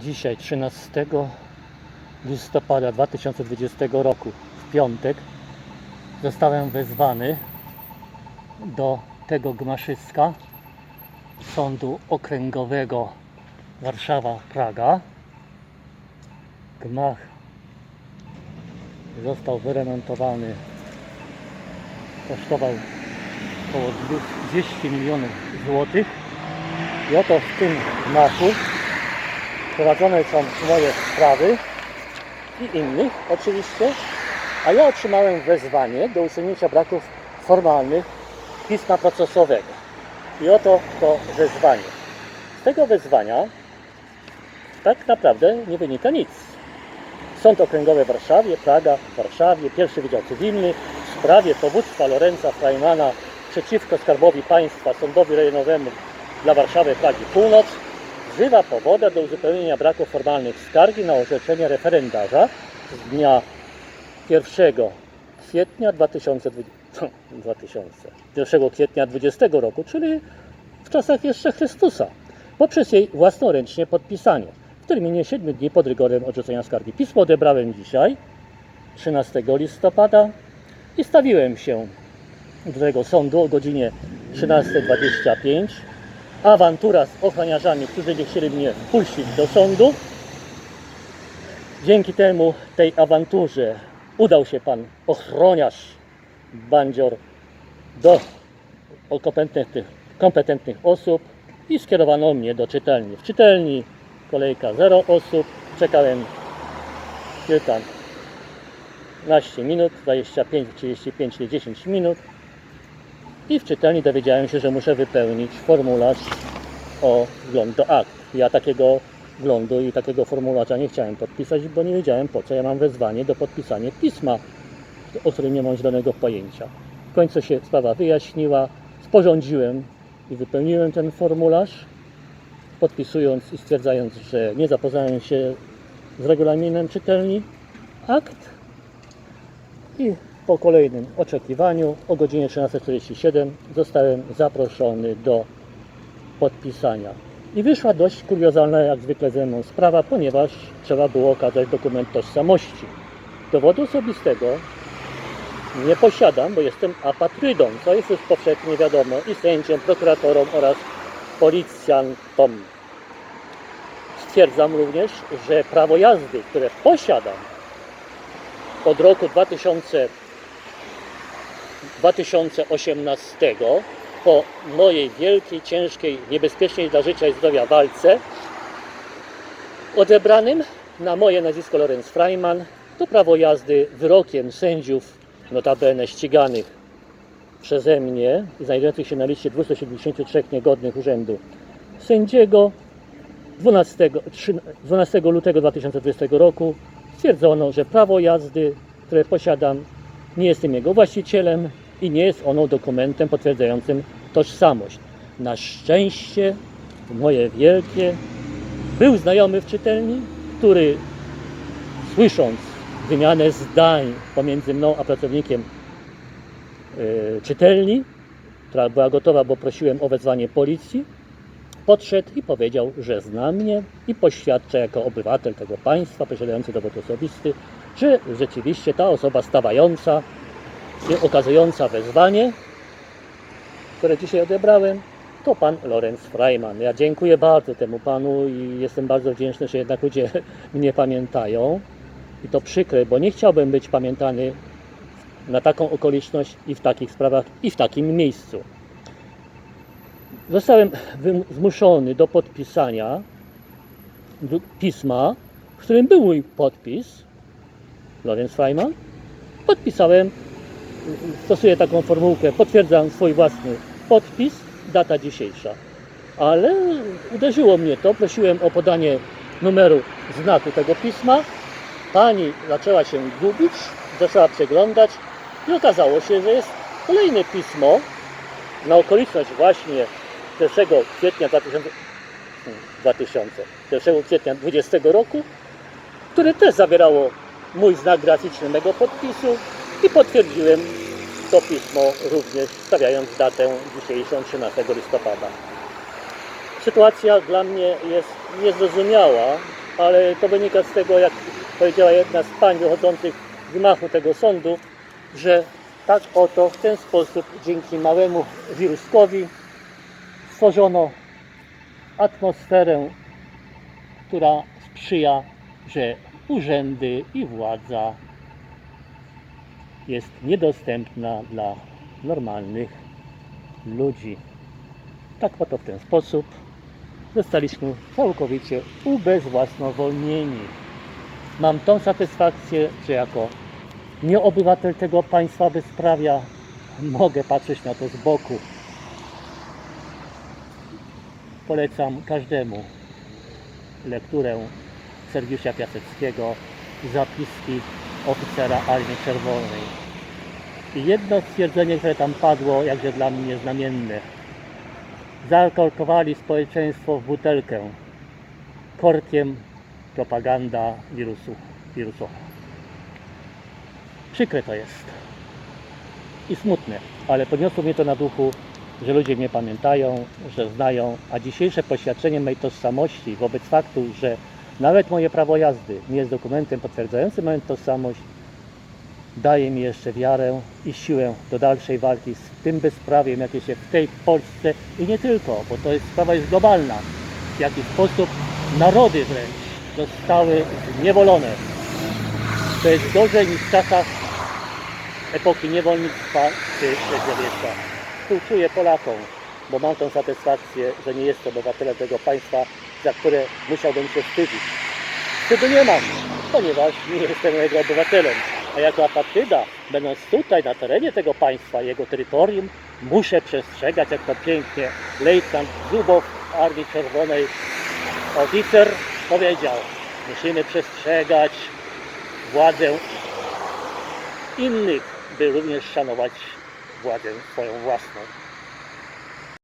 Dzisiaj 13 listopada 2020 roku w piątek zostałem wezwany do tego gmaszyska Sądu Okręgowego Warszawa-Praga. Gmach został wyremontowany. Kosztował około 200 milionów złotych. I oto w tym gmachu prowadzone są moje sprawy i innych oczywiście, a ja otrzymałem wezwanie do usunięcia braków formalnych pisma procesowego. I oto to wezwanie. Z tego wezwania tak naprawdę nie wynika nic. Sąd Okręgowy w Warszawie, Praga w Warszawie, pierwszy Wydział Cywilny w sprawie powództwa Lorenza Freimana przeciwko Skarbowi Państwa Sądowi Rejonowemu dla Warszawy Pragi Północ wzywa powoda do uzupełnienia braków formalnych skargi na orzeczenie referendarza z dnia 1 kwietnia 2020, 2000, 1 kwietnia 20 roku, czyli w czasach jeszcze Chrystusa, poprzez jej własnoręcznie podpisanie w terminie 7 dni pod rygorem odrzucenia skargi. Pismo odebrałem dzisiaj, 13 listopada i stawiłem się do tego sądu o godzinie 13.25 awantura z ochroniarzami, którzy nie chcieli mnie wpuścić do sądu. Dzięki temu, tej awanturze, udał się pan ochroniarz Bandzior do kompetentnych, kompetentnych osób i skierowano mnie do czytelni. W czytelni kolejka 0 osób. Czekałem kilkanaście minut, 25, 35 czy 10 minut. I w czytelni dowiedziałem się, że muszę wypełnić formularz o wgląd do akt. Ja takiego wglądu i takiego formularza nie chciałem podpisać, bo nie wiedziałem po co ja mam wezwanie do podpisania pisma, o którym nie mam zielonego pojęcia. W końcu się sprawa wyjaśniła, sporządziłem i wypełniłem ten formularz, podpisując i stwierdzając, że nie zapoznałem się z regulaminem czytelni akt i po kolejnym oczekiwaniu o godzinie 13.47 zostałem zaproszony do podpisania. I wyszła dość kuriozalna jak zwykle ze mną sprawa, ponieważ trzeba było okazać dokument tożsamości. Dowodu osobistego nie posiadam, bo jestem apatrydą, co jest już powszechnie wiadomo i sędziom, prokuratorom oraz policjantom. Stwierdzam również, że prawo jazdy, które posiadam od roku 2000 2018 po mojej wielkiej, ciężkiej, niebezpiecznej dla życia i zdrowia walce odebranym na moje nazwisko Lorenz Freiman to prawo jazdy wyrokiem sędziów notabene ściganych przeze mnie i znajdujących się na liście 273 niegodnych urzędu sędziego 12, 12 lutego 2020 roku stwierdzono, że prawo jazdy, które posiadam, nie jestem jego właścicielem i nie jest ono dokumentem potwierdzającym tożsamość. Na szczęście moje wielkie był znajomy w czytelni, który słysząc wymianę zdań pomiędzy mną a pracownikiem yy, czytelni, która była gotowa, bo prosiłem o wezwanie policji, podszedł i powiedział, że zna mnie i poświadcza jako obywatel tego państwa posiadający dowód osobisty, że rzeczywiście ta osoba stawająca i okazująca wezwanie, które dzisiaj odebrałem, to pan Lorenz Freiman. Ja dziękuję bardzo temu panu i jestem bardzo wdzięczny, że jednak ludzie mnie pamiętają. I to przykre, bo nie chciałbym być pamiętany na taką okoliczność i w takich sprawach i w takim miejscu. Zostałem zmuszony do podpisania pisma, w którym był mój podpis, Lorenz Freiman. Podpisałem, stosuję taką formułkę, potwierdzam swój własny podpis, data dzisiejsza. Ale uderzyło mnie to, prosiłem o podanie numeru znaku tego pisma. Pani zaczęła się gubić, zaczęła przeglądać i okazało się, że jest kolejne pismo na okoliczność właśnie 1 kwietnia 2000, 2000, 1 kwietnia 20 roku, które też zawierało mój znak graficzny mego podpisu i potwierdziłem to pismo również stawiając datę dzisiejszą 13 listopada. Sytuacja dla mnie jest niezrozumiała, ale to wynika z tego, jak powiedziała jedna z pań wychodzących z gmachu tego sądu, że tak oto w ten sposób dzięki małemu wiruskowi stworzono atmosferę, która sprzyja, że urzędy i władza jest niedostępna dla normalnych ludzi. Tak oto w ten sposób zostaliśmy całkowicie ubezwłasnowolnieni. Mam tą satysfakcję, że jako nieobywatel tego państwa bezprawia mogę patrzeć na to z boku. Polecam każdemu lekturę Sergiusza Piaseckiego Zapiski oficera Armii Czerwonej. I jedno stwierdzenie, które tam padło, jakże dla mnie znamienne. Zakorkowali społeczeństwo w butelkę korkiem propaganda wirusu, wirusowa. Przykre to jest i smutne, ale podniosło mnie to na duchu, że ludzie mnie pamiętają, że znają, a dzisiejsze poświadczenie mojej tożsamości wobec faktu, że nawet moje prawo jazdy nie jest dokumentem potwierdzającym moją tożsamość, daje mi jeszcze wiarę i siłę do dalszej walki z tym bezprawiem, jakie się w tej Polsce i nie tylko, bo to jest sprawa jest globalna, w jaki sposób narody wręcz zostały zniewolone. To jest gorzej niż w czasach epoki niewolnictwa czy średniowiecza. Współczuję Polakom, bo mam tą satysfakcję, że nie jestem obywatelem tego państwa, za które musiałbym się wstydzić. Wstydu nie mam, ponieważ nie jestem jego obywatelem. A jako apatryda, będąc tutaj na terenie tego państwa, jego terytorium, muszę przestrzegać, jak to pięknie lejtnant Zubow Armii Czerwonej, oficer powiedział, musimy przestrzegać władzę innych, by również szanować władzę swoją własną.